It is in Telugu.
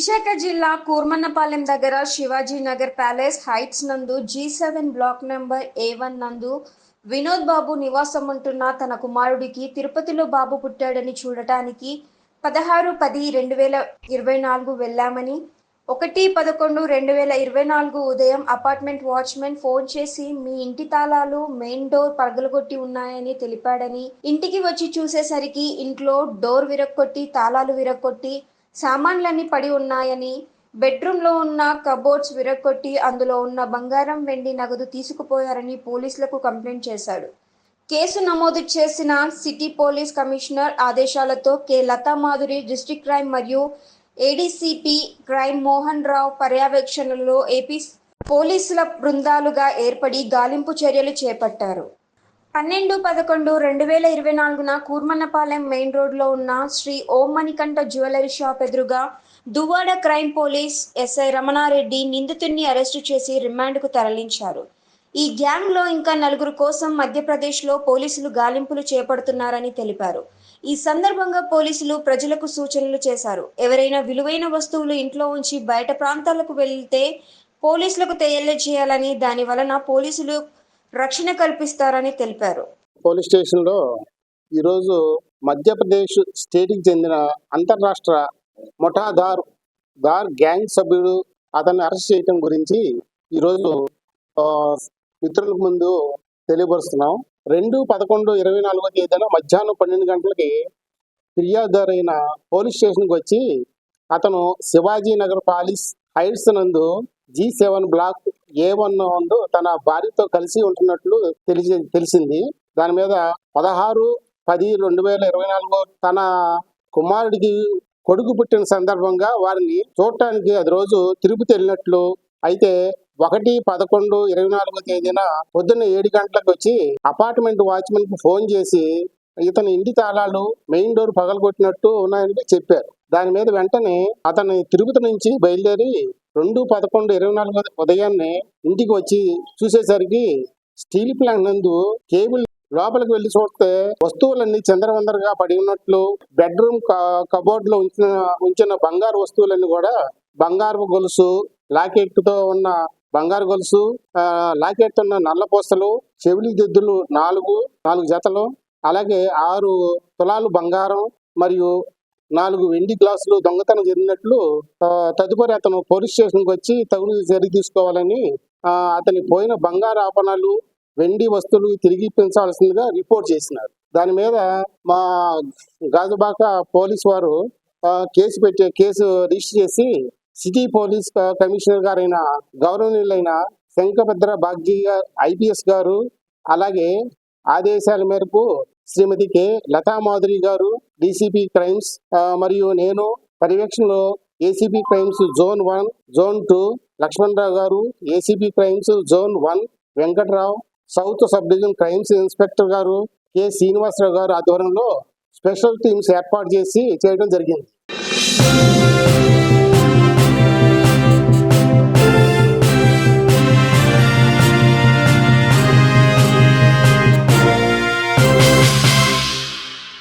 విశాఖ జిల్లా కూర్మన్నపాలెం దగ్గర శివాజీ నగర్ ప్యాలెస్ హైట్స్ నందు G seven block number A one నందు వినోద్ బాబు నివాసం ఉంటున్న తన కుమారుడికి తిరుపతిలో బాబు పుట్టాడని చూడటానికి పదహారు పది రెండు వేల ఇరవై నాలుగు వెళ్ళామని ఒకటి పదకొండు రెండు వేల ఇరవై నాలుగు ఉదయం అపార్ట్మెంట్ వాచ్మెన్ ఫోన్ చేసి మీ ఇంటి తాళాలు మెయిన్ డోర్ పగలగొట్టి ఉన్నాయని తెలిపాడని ఇంటికి వచ్చి చూసేసరికి ఇంట్లో డోర్ విరక్కొట్టి తాళాలు విరక్కొట్టి సామాన్లన్నీ పడి ఉన్నాయని బెడ్రూమ్లో ఉన్న కబోర్డ్స్ విరక్కొట్టి అందులో ఉన్న బంగారం వెండి నగదు తీసుకుపోయారని పోలీసులకు కంప్లైంట్ చేశాడు. కేసు నమోదు చేసిన సిటీ పోలీస్ కమిషనర్ ఆదేశాలతో K. Latha Madhuri district crime మరియు ఏడీసీపీ క్రైమ్ మోహన్ రావు పర్యవేక్షణలో ఏపీ పోలీసుల బృందాలుగా ఏర్పడి గాలింపు చర్యలు చేపట్టారు. పన్నెండు పదకొండు రెండు వేల ఇరవై నాలుగున కూర్మన్నపాలెం మెయిన్ రోడ్లో ఉన్న శ్రీ ఓం మణికంఠ జ్యువెలరీ షాప్ ఎదురుగా Duvvada crime police SI Ramana Reddy నిందితుడిని అరెస్టు చేసి రిమాండ్కు తరలించారు. ఈ గ్యాంగ్లో ఇంకా నలుగురు కోసం మధ్యప్రదేశ్లో పోలీసులు గాలింపులు చేపడుతున్నారని తెలిపారు. ఈ సందర్భంగా పోలీసులు ప్రజలకు సూచనలు చేశారు. ఎవరైనా విలువైన వస్తువులు ఇంట్లో ఉంచి బయట ప్రాంతాలకు వెళ్తే పోలీసులకు తెలియజేయాలని దాని వలన పోలీసులు రక్షణ కల్పిస్తారని తెలిపారు. పోలీస్ స్టేషన్లో ఈరోజు మధ్యప్రదేశ్ స్టేట్కి చెందిన అంతర్రాష్ట్ర మొఠాదార్ దార్ గ్యాంగ్ సభ్యుడు అతన్ని అరెస్ట్ చేయటం గురించి ఈరోజు ఆ, మిత్రుల ముందు తెలియపరుస్తున్నాం. రెండు పదకొండు ఇరవై నాలుగో తేదీన మధ్యాహ్నం పన్నెండు గంటలకి ఫిర్యాదుదారైన పోలీస్ స్టేషన్కి వచ్చి అతను శివాజీ నగర్ పాలిస్ హైట్స్ నందు G seven block A one తన భార్యతో కలిసి ఉంటున్నట్లు తెలిసి తెలిసింది. దాని మీద పదహారు పది రెండు వేల ఇరవై నాలుగు తన కుమారుడికి కొడుకు పుట్టిన సందర్భంగా వారిని చూడటానికి అది రోజు తిరుపతి వెళ్ళినట్లు. అయితే ఒకటి పదకొండు ఇరవై నాలుగో తేదీన పొద్దున్న ఏడు గంటలకు వచ్చి అపార్ట్మెంట్ వాచ్మెన్కు ఫోన్ చేసి ఇతని ఇంటి తాళాలు మెయిన్ డోర్ పగలగొట్టినట్టు ఉన్నాయని చెప్పారు. దాని మీద వెంటనే అతని తిరుపతి నుంచి బయలుదేరి రెండు పదకొండు ఇరవై నాలుగు ఉదయాన్నే ఇంటికి వచ్చి చూసేసరికి స్టీల్ ప్లాంట్ నందు కేబుల్ లోపలికి వెళ్ళి చూస్తే వస్తువులన్నీ చంద్రవందరగా పడి ఉన్నట్లు బెడ్రూమ్ కబోర్డ్లో ఉంచిన ఉంచిన బంగారు వస్తువులన్నీ కూడా బంగారు గొలుసు లాకెట్తో ఉన్న బంగారు గొలుసు ఆ, లాకెట్ ఉన్న నల్ల పూసలు చెవిలి దిద్దులు నాలుగు నాలుగు జతలు అలాగే ఆరు తులాలు బంగారం మరియు నాలుగు వెండి గ్లాసులు దొంగతనం జరిగినట్లు తదుపరి అతను పోలీస్ స్టేషన్కి వచ్చి తగులు చర్య తీసుకోవాలని అతని పోయిన బంగారు ఆపణాలు వెండి వస్తువులు తిరిగి పెంచాల్సిందిగా రిపోర్ట్ చేసినారు. దాని మీద మా గాజుబాక పోలీస్ వారు కేసు పెట్టే కేసు రిజిస్టర్ చేసి సిటీ పోలీస్ కమిషనర్ గారైన గౌరవనీయులైన శంకభద్ర బాగ్జీ గారు ఐపీఎస్ గారు అలాగే ఆదేశాల మేరకు శ్రీమతి కె లతా మాధురి గారు డీసీపీ క్రైమ్స్ మరియు నేను పర్యవేక్షణలో ACP crimes zone one zone two Lakshmana Rao గారు ACP crimes zone one Venkat Rao south sub division crimes inspector గారు కె శ్రీనివాసరావు గారు ఆధ్వర్యంలో స్పెషల్ టీమ్స్ ఏర్పాటు చేసి చేయడం జరిగింది.